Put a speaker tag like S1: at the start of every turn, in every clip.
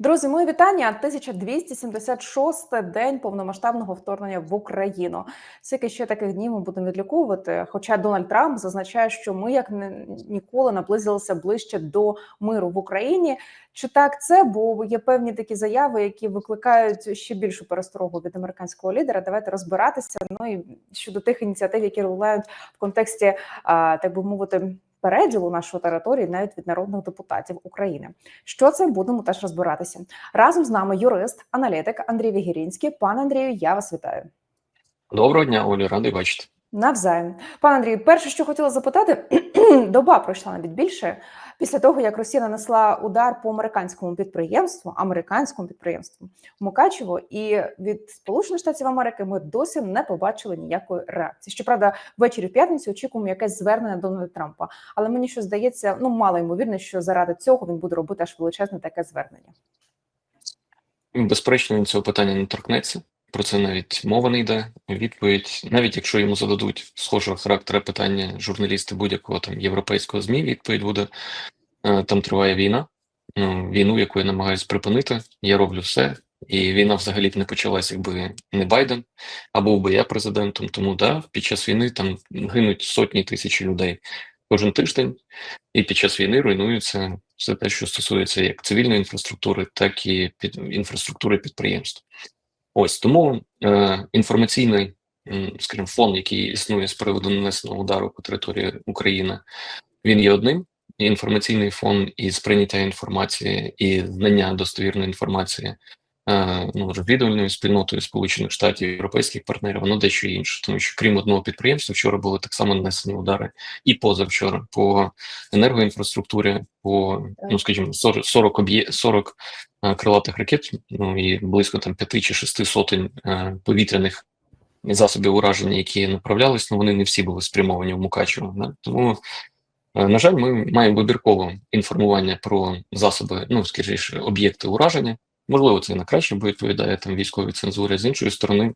S1: Друзі, мої вітання. 1276 день повномасштабного вторгнення в Україну. Скільки ще таких днів ми будемо відліковувати. Хоча Дональд Трамп зазначає, що ми як ніколи наблизилися ближче до миру в Україні. Чи так це? Бо є певні такі заяви, які викликають ще більшу пересторогу від американського лідера. Давайте розбиратися. Ну і щодо тих ініціатив, які лунають в контексті, так би мовити. Переділу нашої території навіть від народних депутатів України. Що це будемо теж розбиратися разом з нами. Юрист, аналітик Андрій Вігірінський. Пане Андрію, я вас вітаю.
S2: Доброго дня, Олю, радий бачити.
S1: Навзаєм, пане Андрію, перше, що хотіла запитати, доба пройшла навіть більше після того, як Росія нанесла удар по американському підприємству, американському підприємству Мукачево, і від Сполучених Штатів Америки ми досі не побачили ніякої реакції. Щоправда, ввечері в п'ятницю очікуємо якесь звернення Дональда Трампа. Але мені що здається, ну мало ймовірно, що заради цього він буде робити аж величезне таке звернення.
S2: Безперечно, він цього питання не торкнеться. Про це навіть мова не йде. Відповідь, навіть якщо йому зададуть схожого характеру питання журналісти будь-якого там європейського змі, відповідь буде е, там триває війна. Ну, війну, яку я намагаюся припинити, я роблю все. І війна взагалі б не почалась, якби не Байден, а був би я президентом. Тому да, під час війни там гинуть сотні тисяч людей кожен тиждень, і під час війни руйнується все те, що стосується як цивільної інфраструктури, так і під інфраструктури підприємств. Ось тому е, інформаційний, скажімо, фон, який існує з приводу нанесеного удару по території України, він є одним. Інформаційний фон і сприйняття інформації, і знання достовірної інформації ну, розвідувальною спільнотою Сполучених Штатів європейських партнерів, воно дещо інше, тому що крім одного підприємства, вчора були так само нанесені удари, і позавчора по енергоінфраструктурі, по ну скажімо, 40, 40, об'є 40 е, крилатих ракет, ну і близько там 5 чи 6 сотень е, повітряних засобів ураження, які направлялись, ну вони не всі були спрямовані в Мукачево. Да? Тому, е, на жаль, ми маємо вибіркове інформування про засоби, ну скажіше, об'єкти ураження. Можливо, це і на краще, бо відповідає там військовій цензурі. З іншої сторони,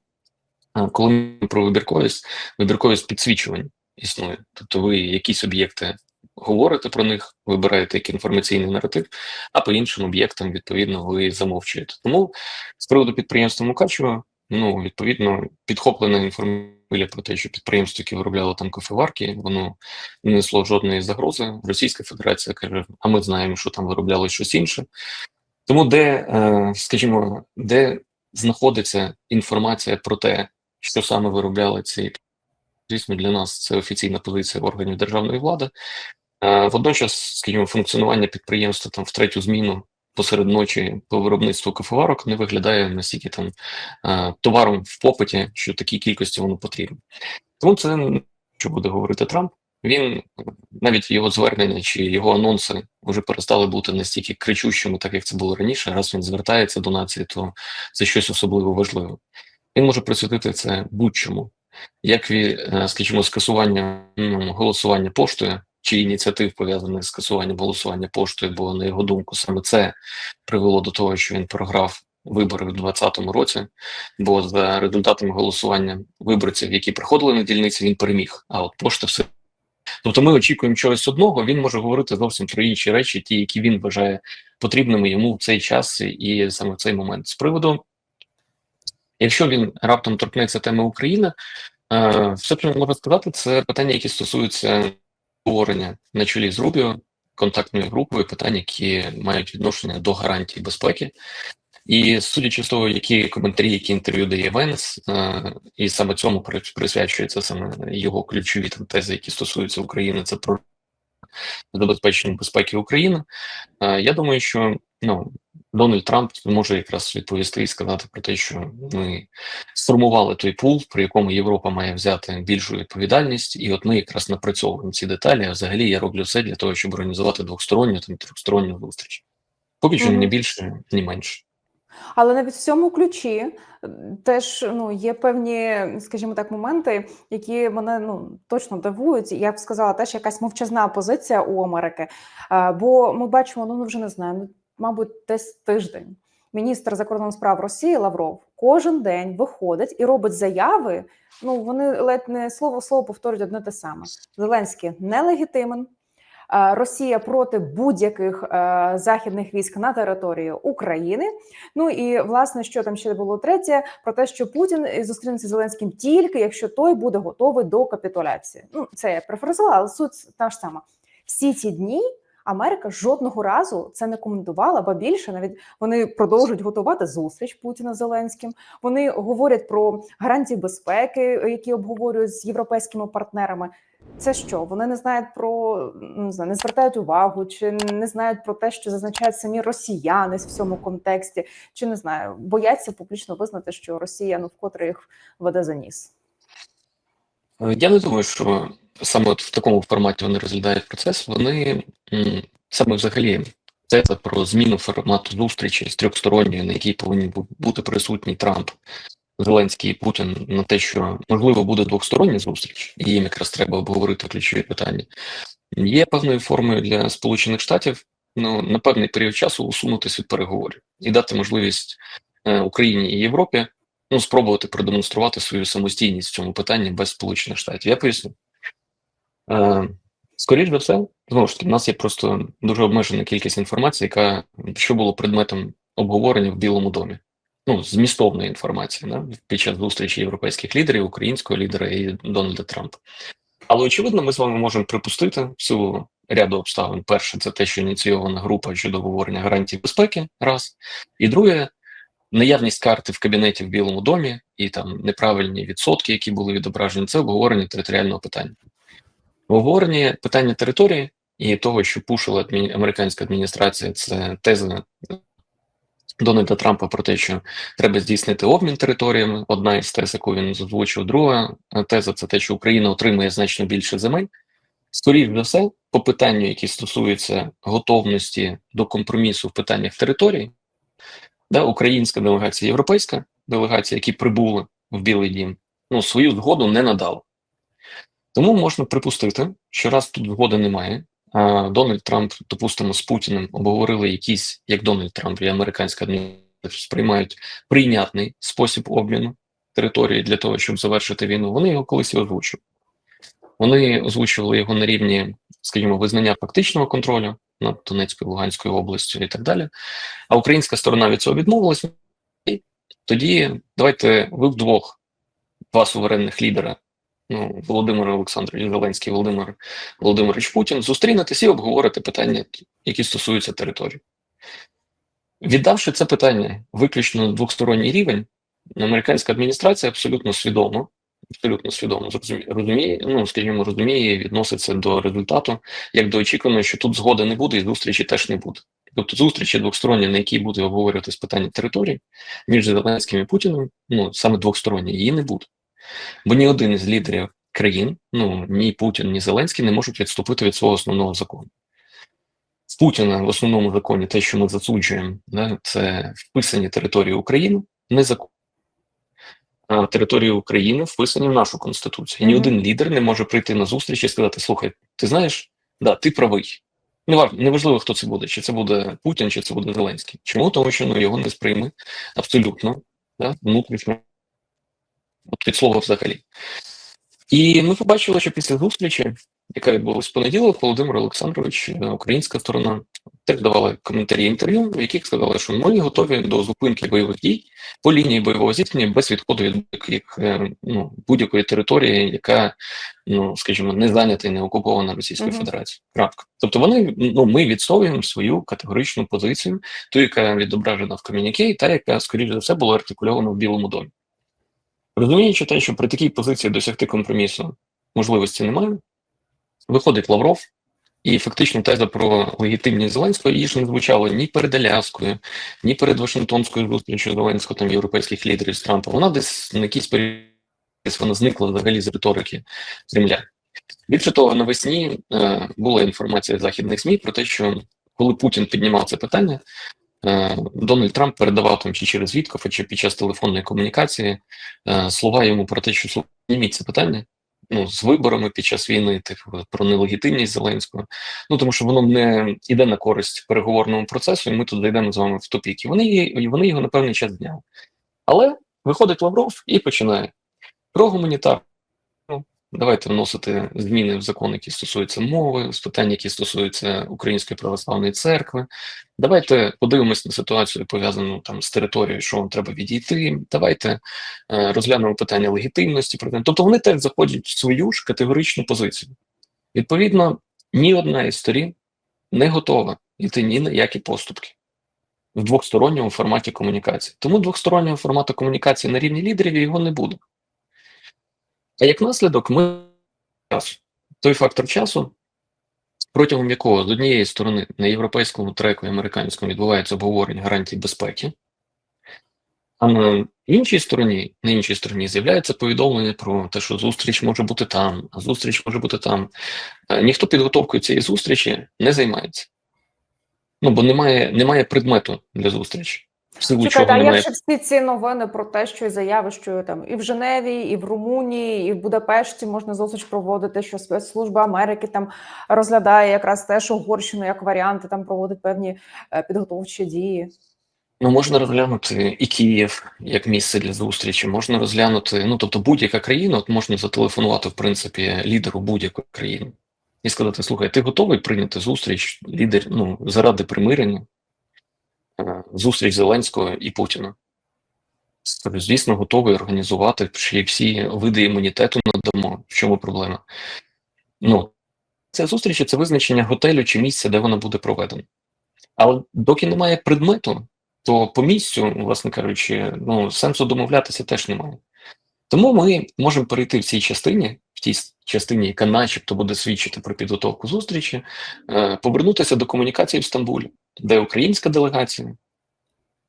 S2: коли ми про вибірковість, вибірковість підсвічувань існує. Тобто ви якісь об'єкти говорите про них, вибираєте як інформаційний наратив, а по іншим об'єктам, відповідно, ви замовчуєте. Тому з приводу підприємства Мукачева, ну, відповідно, підхоплена інформація про те, що підприємство, яке виробляло там кофеварки, воно не несло жодної загрози. Російська Федерація каже, а ми знаємо, що там виробляло щось інше. Тому, де, е, скажімо, де знаходиться інформація про те, що саме виробляли ці, звісно, для нас це офіційна позиція органів державної влади. Е, Водночас, скажімо, функціонування підприємства там в третю зміну посеред ночі по виробництву кофеварок не виглядає настільки там е, товаром в попиті, що такій кількості воно потрібно. Тому це що буде говорити Трамп. Він навіть його звернення чи його анонси вже перестали бути настільки кричущими, так як це було раніше. Раз він звертається до нації, то це щось особливо важливе. Він може присвятити це будь-чому, як він, е, скажімо, скасування голосування поштою чи ініціатив пов'язаних з скасуванням голосування поштою, бо на його думку саме це привело до того, що він програв вибори в 2020 році. Бо за результатами голосування виборців, які приходили на дільниці, він переміг. А от пошта все. Тобто ми очікуємо чогось одного. Він може говорити зовсім про інші речі, ті, які він вважає потрібними йому в цей час і саме в цей момент. З приводу, якщо він раптом торкнеться теми України, е, все, що можна сказати, це питання, які стосуються створення на чолі з Рубіо контактною групою питань, які мають відношення до гарантій безпеки. І судячи з того, які коментарі, які інтерв'ю дає Венс, е, і саме цьому присвячується саме його ключові там тези, які стосуються України, це про забезпечення безпеки України. Е, я думаю, що ну Дональд Трамп може якраз відповісти і сказати про те, що ми сформували той пул, при якому Європа має взяти більшу відповідальність, і от ми якраз напрацьовуємо ці деталі. А взагалі я роблю все для того, щоб організувати двосторонню там трьохсторонню зустріч. Поки що
S1: Мгм.
S2: ні більше, ні менше.
S1: Але навіть в цьому ключі теж ну є певні, скажімо так, моменти, які мене ну точно дивують. Я б сказала, теж якась мовчазна позиція у Америки. А, бо ми бачимо, ну вже не знаємо, ну, мабуть, десь тиждень. Міністр закордонних справ Росії Лавров кожен день виходить і робить заяви. Ну вони ледь не слово слово повторюють одне те саме. Зеленський нелегітимен. Е, Росія проти будь-яких е, західних військ на території України. Ну і власне, що там ще було третє, про те, що Путін зустрінеться з Зеленським тільки якщо той буде готовий до капітуляції. Ну це я перефразувала, але суть та ж сама. Всі ці дні Америка жодного разу це не коментувала, ба більше навіть вони продовжують готувати зустріч Путіна з Зеленським. Вони говорять про гарантії безпеки, які обговорюють з європейськими партнерами. Це що? Вони не знають про ну, не знаю, не звертають увагу, чи не знають про те, що зазначають самі росіяни в цьому контексті, чи не знаю, бояться публічно визнати, що Росія ну вкотре їх веде за ніс.
S2: Е, Я не думаю, що саме от в такому форматі вони розглядають процес. Вони саме взагалі теза про зміну формату зустрічі з трьохсторонньої, на якій повинні бути присутні Трамп, Зеленський і Путін, на те, що можливо буде двостороння зустріч, і їм якраз треба обговорити ключові питання. Є певною формою для Сполучених Штатів ну, на певний період часу усунутися від переговорів і дати можливість е, Україні і Європі ну, спробувати продемонструвати свою самостійність в цьому питанні без Сполучених Штатів. Я поясню. Е, скоріш за все, знову ж таки, в нас є просто дуже обмежена кількість інформації, яка що було предметом обговорення в Білому домі. Ну, змістовної інформації да, під час зустрічі європейських лідерів, українського лідера і Дональда Трампа. Але очевидно, ми з вами можемо припустити в силу ряду обставин. Перше, це те, що ініційована група щодо обговорення гарантій безпеки, раз. І друге, наявність карти в кабінеті в Білому домі і там неправильні відсотки, які були відображені, це обговорення територіального питання. В обговоренні питання території і того, що пушила адмі... американська адміністрація, це теза Дональда Трампа про те, що треба здійснити обмін територіями. Одна із тез, яку він озвучив. Друга теза це те, що Україна отримує значно більше земель. Скоріше за все, по питанню, які стосуються готовності до компромісу в питаннях території, да, українська делегація, європейська делегація, які прибули в Білий Дім, ну свою згоду не надала. Тому можна припустити, що раз тут згоди немає, Дональд Трамп, допустимо, з Путіним обговорили якісь, як Дональд Трамп і американська адміністрація сприймають прийнятний спосіб обміну території для того, щоб завершити війну. Вони його колись озвучили. Вони озвучували його на рівні, скажімо, визнання фактичного контролю над Донецькою Луганською областю і так далі. А українська сторона від цього відмовилась. Тоді давайте ви вдвох, два суверенних лідера, ну, Володимир Олександрович Зеленський, Володимир Володимирович Путін, зустрінетеся і обговорити питання, які стосуються території. Віддавши це питання виключно на двосторонній рівень, американська адміністрація абсолютно свідомо, абсолютно свідомо розуміє, ну скажімо, розуміє відноситься до результату, як до очікуваного, що тут згоди не буде і зустрічі теж не буде. Тобто зустрічі двосторонні, на якій буде обговорюватись питання території між Зеленським і Путіним, ну саме двосторонні, її не буде. Бо ні один із лідерів країн, ну ні Путін, ні Зеленський не можуть відступити від свого основного закону. В Путіна в основному законі те, що ми засуджуємо, да, це вписані території України, не закон. А території України вписані в нашу конституцію. І ні
S1: Мгм.
S2: один лідер не може прийти на зустріч і сказати: слухай, ти знаєш, да, ти правий. Неважливо, хто це буде, чи це буде Путін, чи це буде Зеленський. Чому? Тому що ну, його не сприйме абсолютно да, внутрішньо от від слова взагалі. І ми побачили, що після зустрічі, яка відбулась в понеділок, Володимир Олександрович, е, українська сторона, теж давала коментарі інтерв'ю, в яких сказали, що ми готові до зупинки бойових дій по лінії бойового зіткнення без відходу від е, ну, будь-якої території, яка, ну скажімо, не зайнята і не окупована Російською
S1: Мгм.
S2: Федерацією. Крапка. Тобто вони ну ми відстоюємо свою категоричну позицію, ту, яка відображена в ком'юніке, та, яка, скоріш за все, була артикульована в Білому домі. Розуміючи те, що при такій позиції досягти компромісу можливості немає, виходить Лавров, і фактично теза про легітимність Зеленського її ж не звучала ні перед Аляскою, ні перед Вашингтонською зустрічю Зеленського там європейських лідерів з Трампа. Вона десь на якийсь період вона зникла взагалі з риторики Кремля. Більше того, навесні е, була інформація західних ЗМІ про те, що коли Путін піднімав це питання, Дональд Трамп передавав там чи через Віткофа, чи під час телефонної комунікації е, слова йому про те, що «Слухай, підніміть це питання ну, з виборами під час війни, типу, про нелегітимність Зеленського. Ну тому що воно не йде на користь переговорному процесу, і ми тут зайдемо з вами в тупік. І вони, і вони його на певний час зняли. Але виходить Лавров і починає про гуманітарну Давайте вносити зміни в закон, які стосуються мови, з питань, які стосуються Української православної церкви. Давайте подивимось на ситуацію, пов'язану там з територією, що вам треба відійти. Давайте е, розглянемо питання легітимності. Тобто вони теж заходять в свою ж категоричну позицію. Відповідно, ні одна із сторін не готова йти ні на які поступки в двосторонньому форматі комунікації. Тому двостороннього формату комунікації на рівні лідерів його не буде. А як наслідок, ми той фактор часу, протягом якого з однієї сторони на європейському треку і американському відбувається обговорення гарантій безпеки, а на іншій стороні, на іншій стороні з'являється повідомлення про те, що зустріч може бути там, а зустріч може бути там. Е, Ніхто підготовкою цієї зустрічі не займається. Ну, бо немає, немає предмету для зустрічі.
S1: Чекайте, а як же всі ці новини про те, що заяви, що там і в Женеві, і в Румунії, і в Будапешті можна зустріч проводити, що спецслужба Америки там розглядає якраз теж Угорщину як варіанти, там проводить певні е, підготовчі дії.
S2: Ну, можна розглянути і Київ як місце для зустрічі, можна розглянути, ну тобто будь-яка країна, от можна зателефонувати, в принципі, лідеру будь-якої країни і сказати: слухай, ти готовий прийняти зустріч лідер, ну, заради примирення, зустріч Зеленського і Путіна? Звісно, готовий організувати ще всі види імунітету надамо. В чому проблема? Ну, це зустрічі це визначення готелю чи місця, де вона буде проведена. Але доки немає предмету, то по місцю, власне кажучи, ну сенсу домовлятися теж немає. Тому ми можемо перейти в цій частині, в тій частині, яка начебто буде свідчити про підготовку зустрічі, е, повернутися до комунікації в Стамбулі, де українська делегація,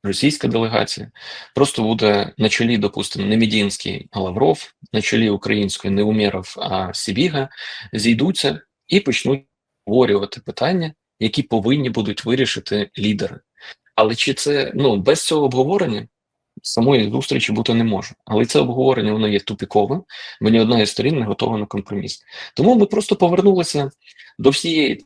S2: російська делегація просто буде на чолі, допустимо, не Медінський, а Лавров, на чолі української не Умєров, а Сібіга, зійдуться і почнуть обговорювати питання, які повинні будуть вирішити лідери. Але чи це ну без цього обговорення самої зустрічі бути не може? Але це обговорення воно є тупіковим, бо ні одна із сторін не готова на компроміс. Тому ми просто повернулися до всієї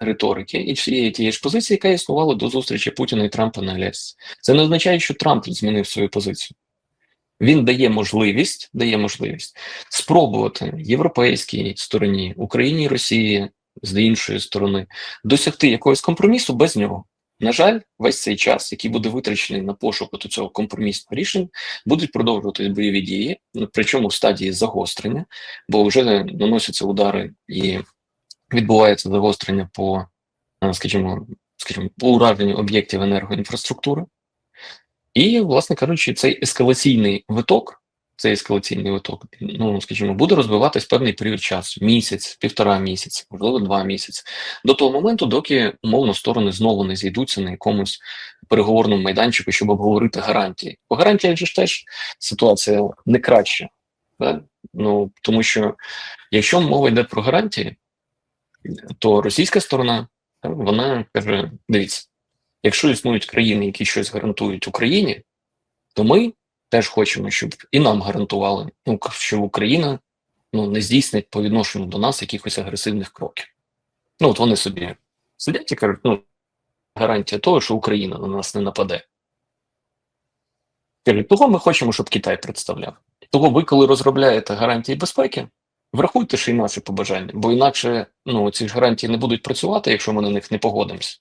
S2: риторики і всієї тієї ж позиції, яка існувала до зустрічі Путіна і Трампа на Алясці. Це не означає, що Трамп змінив свою позицію. Він дає можливість, дає можливість спробувати європейській стороні, Україні і Росії з іншої сторони досягти якогось компромісу без нього. На жаль, весь цей час, який буде витрачений на пошук до цього компромісного рішення, будуть продовжуватись бойові дії, ну, причому в стадії загострення, бо вже наносяться удари і відбувається загострення по, е, скажімо, скажімо, по ураженню об'єктів енергоінфраструктури. І, власне кажучи, цей ескалаційний виток, цей ескалаційний виток, ну скажімо, буде розвиватись певний період часу: місяць, півтора місяці, можливо, два місяці, до того моменту, доки умовно сторони знову не зійдуться на якомусь переговорному майданчику, щоб обговорити гарантії. По гарантіях ж теж ситуація не краща. Да? Ну тому що якщо мова йде про гарантії, то російська сторона вона каже: дивіться, якщо існують країни, які щось гарантують Україні, то ми теж хочемо, щоб і нам гарантували, ну що Україна ну не здійснить по відношенню до нас якихось агресивних кроків. Ну от вони собі сидять і кажуть, ну гарантія того, що Україна на нас не нападе. Кажуть, того ми хочемо, щоб Китай представляв. Того ви, коли розробляєте гарантії безпеки, врахуйте ще й наші побажання, бо інакше ну, ці ж гарантії не будуть працювати, якщо ми на них не погодимося.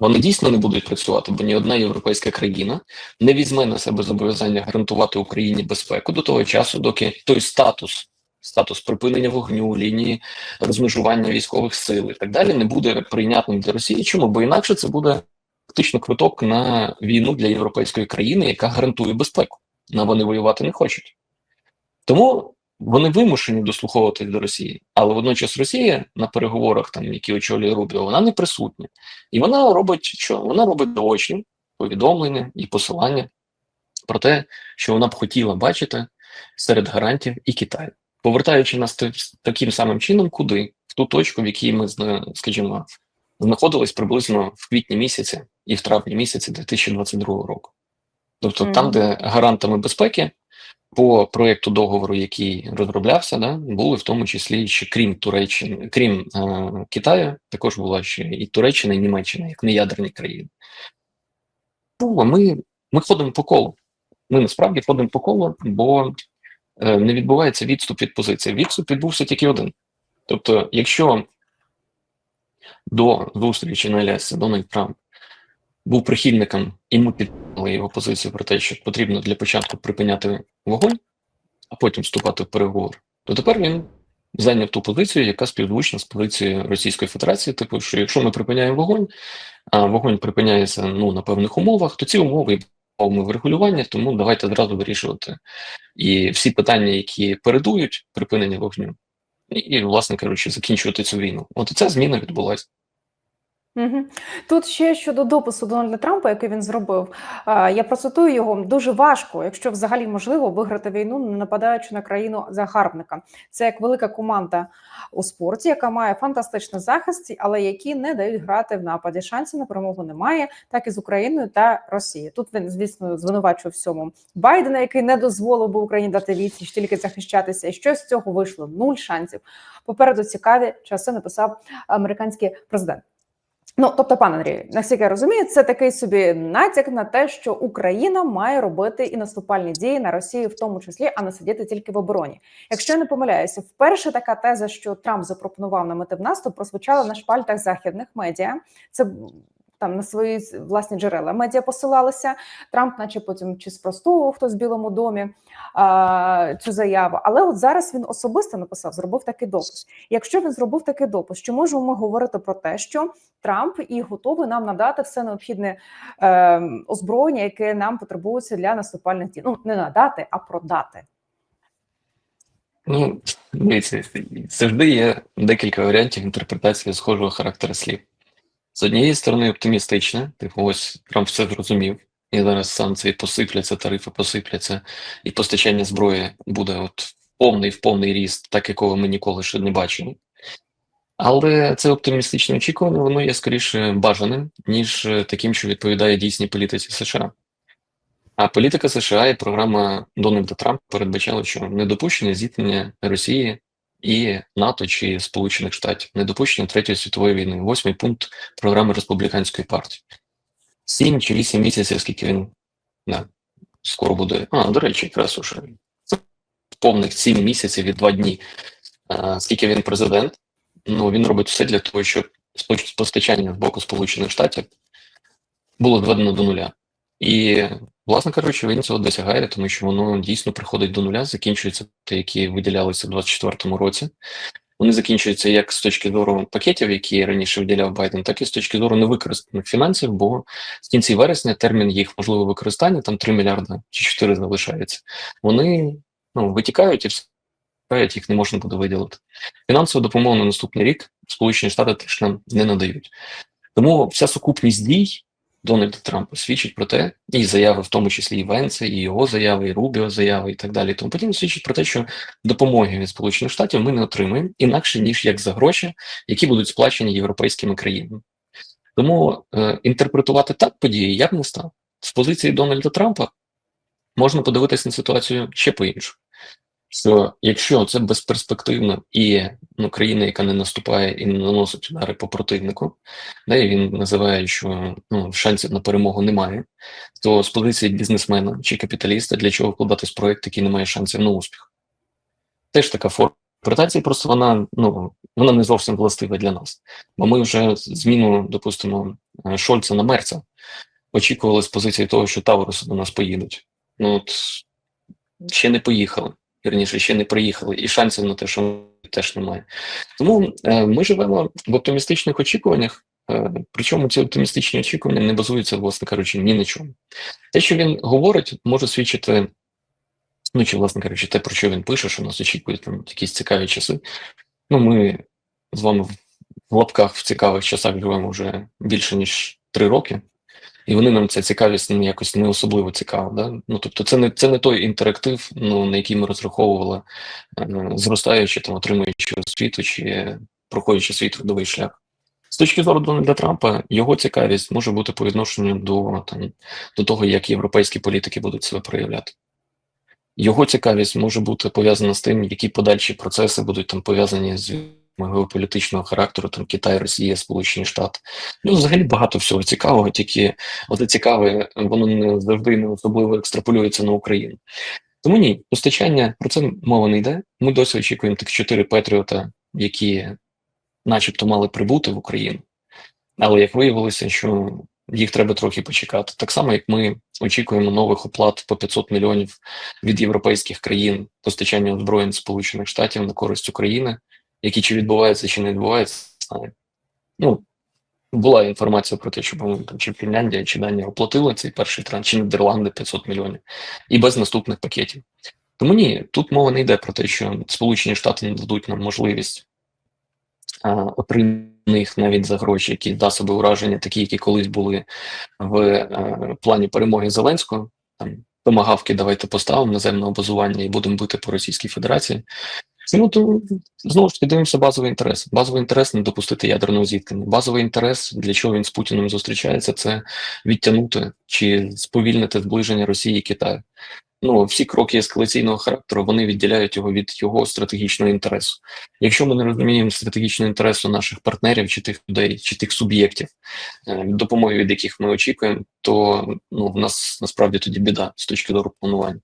S2: Вони дійсно не будуть працювати, бо ні одна європейська країна не візьме на себе зобов'язання гарантувати Україні безпеку до того часу, доки той статус, статус припинення вогню, лінії розмежування військових сил і так далі не буде прийнятним для Росії. Чому? Бо інакше це буде фактично квиток на війну для європейської країни, яка гарантує безпеку. На вони воювати не хочуть. Тому вони вимушені дослуховуватись до Росії, але водночас Росія на переговорах, там які очолює Рубіо, вона не присутня, і вона робить що? Вона робить заочні повідомлення і посилання про те, що вона б хотіла бачити серед гарантів і Китай, повертаючи нас таким самим чином, куди в ту точку, в якій ми скажімо, знаходились приблизно в квітні місяці і в травні місяці 2022 року. Тобто, там, де гарантами безпеки по проєкту договору, який розроблявся, да, були в тому числі ще крім Туреччини, крім е, Китаю, також була ще і Туреччина, і Німеччина, як неядерні країни. Ну, ми, ми ходимо по колу. Ми насправді ходимо по колу, бо е, не відбувається відступ від позиції. Відступ відбувся тільки один. Тобто, якщо до зустрічі на Алясці Дональд Трамп був прихильником, і ми підтримали його позицію про те, що потрібно для початку припиняти вогонь, а потім вступати в переговори, то тепер він зайняв ту позицію, яка співзвучна з позицією Російської Федерації, типу, що якщо ми припиняємо вогонь, а вогонь припиняється ну, на певних умовах, то ці умови умови врегулювання, тому давайте одразу вирішувати і всі питання, які передують припинення вогню, і, і, власне кажучи, закінчувати цю війну. От ця зміна відбулася.
S1: Тут ще щодо допису Дональда Трампа, який він зробив, я процитую його дуже важко, якщо взагалі можливо виграти війну, не нападаючи на країну загарбника. Це як велика команда у спорті, яка має фантастичний захист, але які не дають грати в нападі. Шансів на перемогу немає, так і з Україною та Росією. Тут він, звісно, звинувачує всьому Байдена, який не дозволив би Україні дати відсіч, тільки захищатися. І що з цього вийшло? Нуль шансів. Попереду цікаві часи написав американський президент. Ну, тобто, пан Андрію, наскільки я розумію, це такий собі натяк на те, що Україна має робити і наступальні дії на Росію, в тому числі, а не сидіти тільки в обороні. Якщо я не помиляюся, вперше така теза, що Трамп запропонував на мети в наступ, прозвучала на шпальтах західних медіа. Це там на свої власні джерела медіа посилалися. Трамп, наче потім чи спростував хтось в Білому домі а, цю заяву. Але от зараз він особисто написав, зробив такий допис. Якщо він зробив такий допис, чи можемо ми говорити про те, що Трамп і готовий нам надати все необхідне е, озброєння, яке нам потребується для наступальних дій? Ну не надати, а продати.
S2: Ну, дивіться, завжди є декілька варіантів інтерпретації схожого характеру слів. З однієї сторони, оптимістичне, типу, ось Трамп все зрозумів, і зараз санкції посипляться, тарифи посипляться, і постачання зброї буде от повний в повний ріст, так якого ми ніколи ще не бачили. Але це оптимістичне очікування, воно є скоріше бажаним, ніж таким, що відповідає дійсній політиці США. А політика США і програма Дональда Трампа передбачала, що недопущення зіткнення Росії і НАТО чи Сполучених Штатів, недопущення Третьої світової війни, восьмий пункт програми республіканської партії. Сім чи вісім місяців, скільки він да, скоро буде. А, до речі, якраз уже повних сім місяців і два дні. А, скільки він президент, ну він робить все для того, щоб постачання з боку Сполучених Штатів було зведено до нуля. І, власне кажучи, він цього досягає, тому що воно дійсно приходить до нуля, закінчуються ті, які виділялися в 2024 році. Вони закінчуються як з точки зору пакетів, які раніше виділяв Байден, так і з точки зору невикористаних фінансів, бо в кінці вересня термін їх можливого використання, там 3 мільярди чи 4 залишається. Вони ну, витікають і все їх не можна буде виділити. Фінансову допомогу на наступний рік Сполучені Штати теж нам не надають. Тому вся сукупність дій. Дональда Трампа свідчить про те, і заяви, в тому числі і Венце, і його заяви, і Рубіо заяви, і так далі. Тому потім свідчить про те, що допомоги від Сполучених Штатів ми не отримаємо інакше ніж як за гроші, які будуть сплачені європейськими країнами. Тому е, інтерпретувати так події я б не став з позиції Дональда Трампа. Можна подивитися на ситуацію ще по іншому що якщо це безперспективно і ну, країна, яка не наступає і не наносить удари по противнику, і він називає, що ну, шансів на перемогу немає, то з позиції бізнесмена чи капіталіста для чого вкладатись в проєкт, який не має шансів на успіх? Теж така форма інтерпретації, просто вона ну, вона не зовсім властива для нас. Бо ми вже зміну, допустимо, Шольца на Мерца очікували з позиції того, що Тавроси до нас поїдуть. Ну от ще не поїхали вірніше, ще не приїхали, і шансів на те, що теж немає. Тому е, ми живемо в оптимістичних очікуваннях, е, причому ці оптимістичні очікування не базуються, власне кажучи, ні на чому. Те, що він говорить, може свідчити, ну чи, власне кажучи, те, про що він пише, що нас очікують там якісь цікаві часи. Ну, ми з вами в лапках в цікавих часах живемо вже більше ніж три роки. І вони нам ця цікавість якось не особливо цікава. Да? Ну тобто, це не це не той інтерактив, ну на який ми розраховували, е, зростаючи там, отримуючи освіту чи проходячи свій трудовий шлях. З точки зору Дональда Трампа, його цікавість може бути по відношенню до там до того, як європейські політики будуть себе проявляти. Його цікавість може бути пов'язана з тим, які подальші процеси будуть там пов'язані з геополітичного характеру, там Китай, Росія, Сполучені Штати. Ну, взагалі багато всього цікавого, тільки оце цікаве, воно не завжди не особливо екстраполюється на Україну. Тому ні, постачання про це мова не йде. Ми досі очікуємо тих чотири Петріота, які начебто мали прибути в Україну. Але як виявилося, що їх треба трохи почекати. Так само, як ми очікуємо нових оплат по 500 мільйонів від європейських країн постачання озброєнь Сполучених Штатів на користь України, які чи відбуваються, чи не відбуваються. Ну, була інформація про те, що по-моєму, там чи Фінляндія, чи Данія оплатили цей перший транш, чи Нідерланди 500 мільйонів, і без наступних пакетів. Тому ні, тут мова не йде про те, що Сполучені Штати не дадуть нам можливість а, отримати їх навіть за гроші, які засоби ураження, такі, які колись були в е, плані перемоги Зеленського. Там томагавки давайте поставимо наземного базування і будемо бити по Російській Федерації. Ну то знову ж таки дивимося базовий інтерес. Базовий інтерес не допустити ядерного зіткнення. Базовий інтерес, для чого він з Путіним зустрічається, це відтягнути чи сповільнити зближення Росії і Китаю. Ну, всі кроки ескалаційного характеру вони відділяють його від його стратегічного інтересу. Якщо ми не розуміємо стратегічного інтересу наших партнерів чи тих людей, чи тих суб'єктів, е, допомоги від яких ми очікуємо, то ну в нас насправді тоді біда з точки зору планування.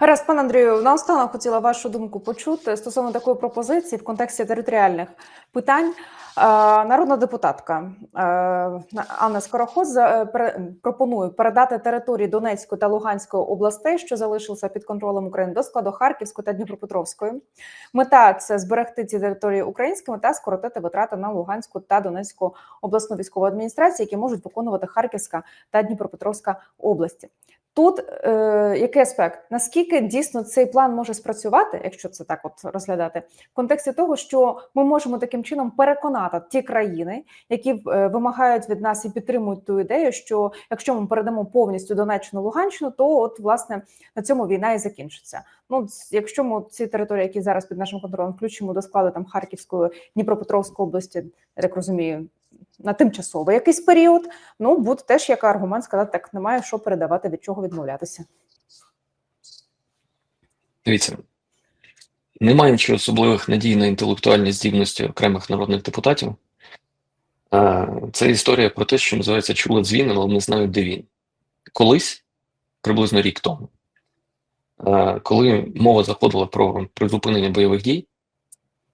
S1: Гаразд, пане Андрію, наостанок хотіла вашу думку почути стосовно такої пропозиції в контексті територіальних питань. Е, Народна депутатка е, Анна Скороход за- е, пропонує передати території Донецької та Луганської областей, що залишилися під контролем України, до складу Харківської та Дніпропетровської. Мета це зберегти ці території українськими та скоротити витрати на Луганську та Донецьку обласну військову адміністрацію, які можуть виконувати Харківська та Дніпропетровська області. Тут е, який аспект? Наскільки дійсно цей план може спрацювати, якщо це так от розглядати, в контексті того, що ми можемо таким чином переконати ті країни, які е, вимагають від нас і підтримують ту ідею, що якщо ми передамо повністю Донеччину Луганщину, то от власне на цьому війна і закінчиться. Ну якщо ми ці території, які зараз під нашим контролем, включимо до складу там Харківської Дніпропетровської області, я так розумію, на тимчасовий якийсь період. Ну, буде теж як аргумент сказати, так немає що передавати, від чого відмовлятися.
S2: Дивіться, не маючи особливих надій на інтелектуальні здібності окремих народних депутатів, це історія про те, що називається чули дзвін, але не знають, де він. Колись, приблизно рік тому, коли мова заходила про призупинення бойових дій,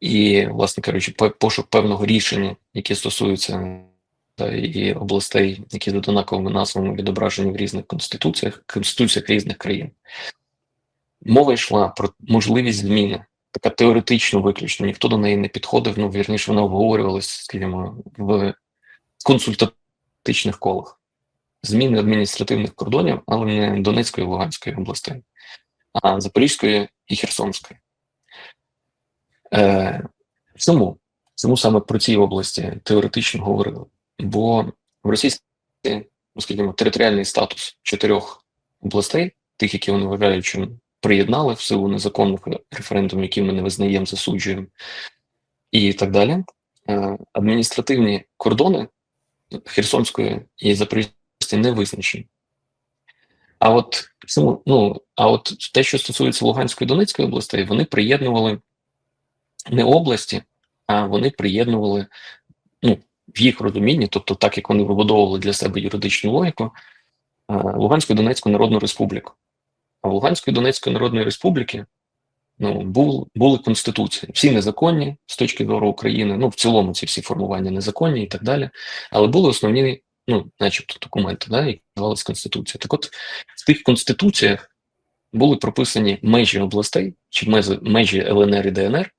S2: і, власне кажучи, пошук певного рішення, яке стосується та, і областей, які з однаковими назвами відображені в різних конституціях, конституціях різних країн. Мова йшла про можливість зміни, така теоретично виключно, ніхто до неї не підходив, ну вірніше, вона обговорювалася, скажімо, в консультатичних колах. Зміни адміністративних кордонів, але не Донецької і Луганської областей, а Запорізької і Херсонської. Е, чому? Чому саме про ці області теоретично говорили? Бо в російській, ну, територіальний статус чотирьох областей, тих, які вони вважають, що приєднали в силу незаконних референдумів, які ми не визнаємо, засуджуємо, і так далі. Е, Адміністративні кордони Херсонської і Запорізької не визначені. А от ну, а от те, що стосується Луганської і Донецької областей, вони приєднували не області, а вони приєднували ну, в їх розумінні, тобто так як вони вибудовували для себе юридичну логіку, е, Луганську і Донецьку Народну Республіку. А в Луганської Донецької Народної Республіки ну, був, були конституції. Всі незаконні з точки зору України, ну в цілому ці всі формування незаконні і так далі. Але були основні, ну, начебто, документи, да, які називалися Конституція. Так от в тих конституціях були прописані межі областей чи межі ЛНР і ДНР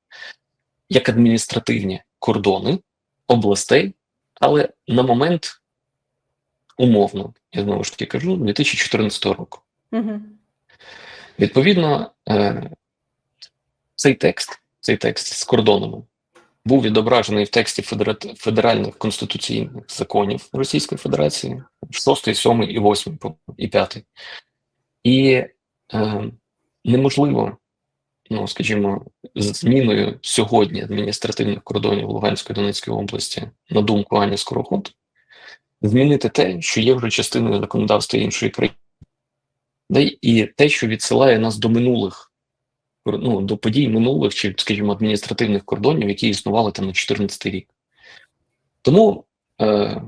S2: як адміністративні кордони областей, але на момент умовно, я знову ж таки кажу, 2014 року.
S1: Угу.
S2: Відповідно, е, цей текст, цей текст з кордонами був відображений в тексті федеральних конституційних законів Російської Федерації 6, 7 і 8 і 5. І е, неможливо, ну скажімо, зміною сьогодні адміністративних кордонів Луганської Донецької області, на думку Ані Скороход, змінити те, що є вже частиною законодавства іншої країни. І те, що відсилає нас до минулих, ну, до подій минулих, чи, скажімо, адміністративних кордонів, які існували там на 14 рік. Тому, е,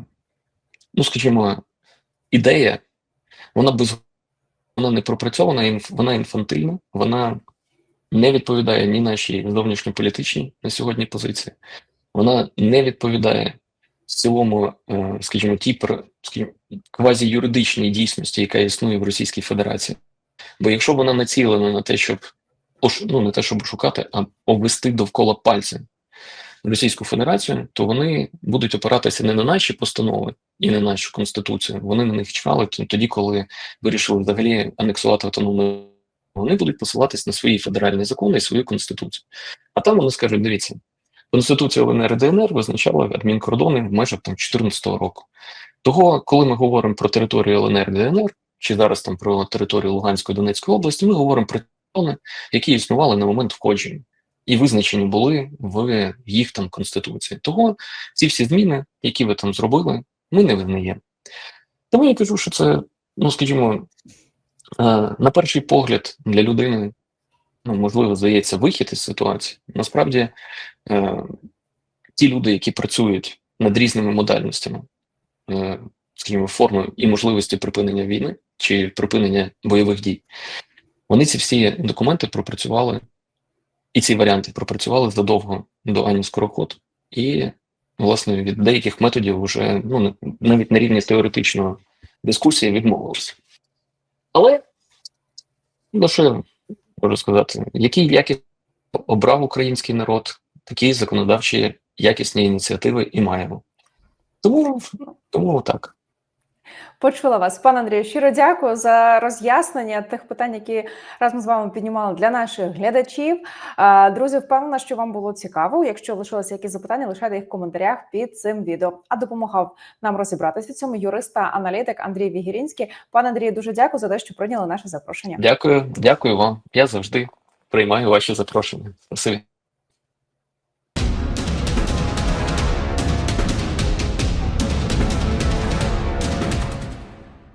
S2: ну, скажімо, ідея, вона вона не пропрацьована, вона інфантильна, вона не відповідає ні нашій зовнішньополітичній на сьогодні позиції. Вона не відповідає в цілому, е, скажімо, тій скажімо, квазіюридичній дійсності, яка існує в Російській Федерації. Бо якщо вона націлена на те, щоб ну не те, щоб шукати, а обвести довкола пальця Російську Федерацію, то вони будуть опиратися не на наші постанови і на нашу конституцію. Вони на них чекали тоді, коли вирішили взагалі анексувати автономну. Вони будуть посилатись на свої федеральні закони і свою конституцію. А там вони скажуть: дивіться, конституція ЛНР і ДНР визначала адмінкордони в межах там 14-го року. Того, коли ми говоримо про територію ЛНР і ДНР, чи зараз там про територію Луганської Донецької області, ми говоримо про кордони, які існували на момент входження і визначені були в їх там конституції. Того ці всі зміни, які ви там зробили, ми не визнаємо. Тому я кажу, що це, ну скажімо, на перший погляд для людини, ну можливо, здається, вихід із ситуації. Насправді, е, ті люди, які працюють над різними модальностями, е, скажімо, форми і можливості припинення війни чи припинення бойових дій, вони ці всі документи пропрацювали і ці варіанти пропрацювали задовго до Ані Скороход, і, власне, від деяких методів вже ну, навіть на рівні теоретичної дискусії відмовилися. Але, ну що я можу сказати, які якість обрав український народ, такі законодавчі якісні ініціативи і маємо. Тому, тому так.
S1: Почула вас, пане Андрію. Щиро дякую за роз'яснення тих питань, які разом з вами піднімали для наших глядачів. Друзі, впевнена, що вам було цікаво. Якщо лишилися якісь запитання, лишайте їх в коментарях під цим відео. А допомагав нам розібратися в цьому юрист та аналітик Андрій Вігірінський. Пане Андрію, дуже дякую за те, що прийняли наше запрошення.
S2: Дякую, дякую вам. Я завжди приймаю ваші запрошення. Спасибі.